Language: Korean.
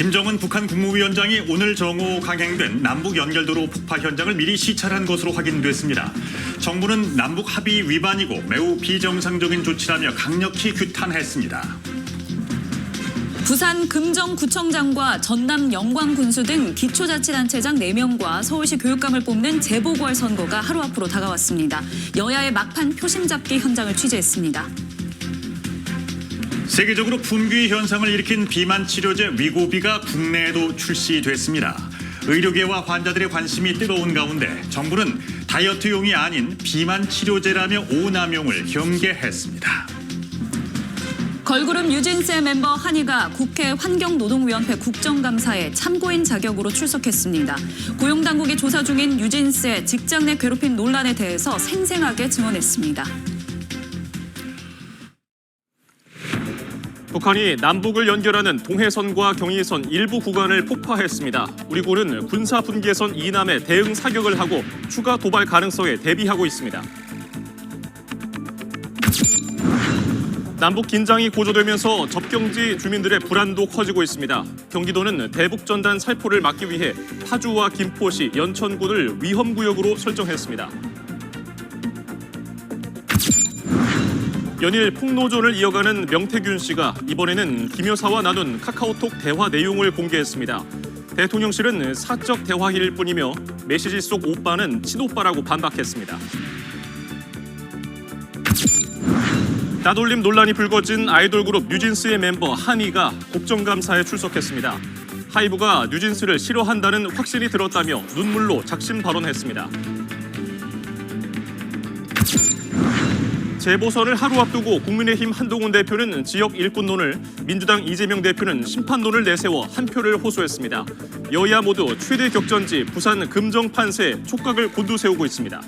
김정은 북한 국무위원장이 오늘 정오 강행된 남북 연결도로 폭파 현장을 미리 시찰한 것으로 확인됐습니다. 정부는 남북 합의 위반이고 매우 비정상적인 조치라며 강력히 규탄했습니다. 부산 금정구청장과 전남 영광군수 등 기초자치단체장 4명과 서울시 교육감을 뽑는 재보궐선거가 하루 앞으로 다가왔습니다. 여야의 막판 표심 잡기 현장을 취재했습니다. 세계적으로 품귀 현상을 일으킨 비만 치료제 위고비가 국내에도 출시됐습니다. 의료계와 환자들의 관심이 뜨거운 가운데 정부는 다이어트용이 아닌 비만 치료제라며 오남용을 경계했습니다. 걸그룹 뉴진스의 멤버 한이가 국회 환경노동위원회 국정감사에 참고인 자격으로 출석했습니다. 고용당국이 조사 중인 뉴진스의 직장 내 괴롭힘 논란에 대해서 생생하게 증언했습니다. 북한이 남북을 연결하는 동해선과 경의선 일부 구간을 폭파했습니다. 우리 군은 군사 분계선 이남에 대응 사격을 하고 추가 도발 가능성에 대비하고 있습니다. 남북 긴장이 고조되면서 접경지 주민들의 불안도 커지고 있습니다. 경기도는 대북 전단 살포를 막기 위해 파주와 김포시, 연천군을 위험 구역으로 설정했습니다. 연일 폭로전을 이어가는 명태균 씨가 이번에는 김 여사와 나눈 카카오톡 대화 내용을 공개했습니다. 대통령실은 사적 대화일 뿐이며 메시지 속 오빠는 친오빠라고 반박했습니다. 따돌림 논란이 불거진 아이돌 그룹 뉴진스의 멤버 한이가 국정감사에 출석했습니다. 하이브가 뉴진스를 싫어한다는 확신이 들었다며 눈물로 작심 발언했습니다. 재보선을 하루 앞두고 국민의힘 한동훈 대표는 지역 일꾼론을, 민주당 이재명 대표는 심판론을 내세워 한 표를 호소했습니다. 여야 모두 최대 격전지 부산 금정 판세에 촉각을 곤두세우고 있습니다.